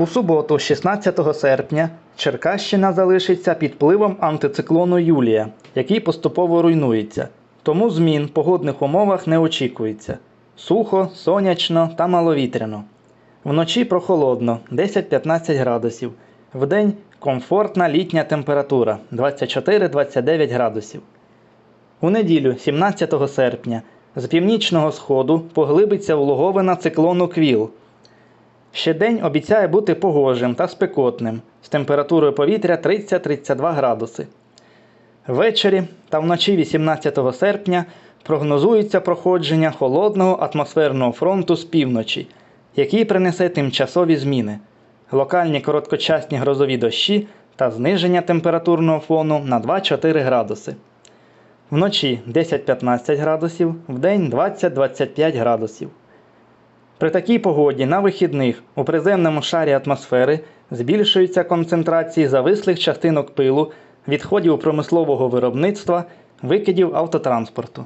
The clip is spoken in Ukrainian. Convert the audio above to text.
У суботу, 16 серпня, Черкащина залишиться під впливом антициклону Юлія, який поступово руйнується. Тому змін в погодних умовах не очікується. Сухо, сонячно та маловітряно. Вночі прохолодно 10-15 градусів. Вдень комфортна літня температура 24-29 градусів. У неділю, 17 серпня, з північного сходу поглибиться улоговина циклону Квіл. Ще день обіцяє бути погожим та спекотним з температурою повітря 30-32 градуси. Ввечері та вночі 18 серпня прогнозується проходження холодного атмосферного фронту з півночі, який принесе тимчасові зміни, локальні короткочасні грозові дощі та зниження температурного фону на 2-4 градуси. Вночі 10-15 градусів, вдень 20-25 градусів. При такій погоді на вихідних у приземному шарі атмосфери збільшуються концентрації завислих частинок пилу, відходів промислового виробництва, викидів автотранспорту.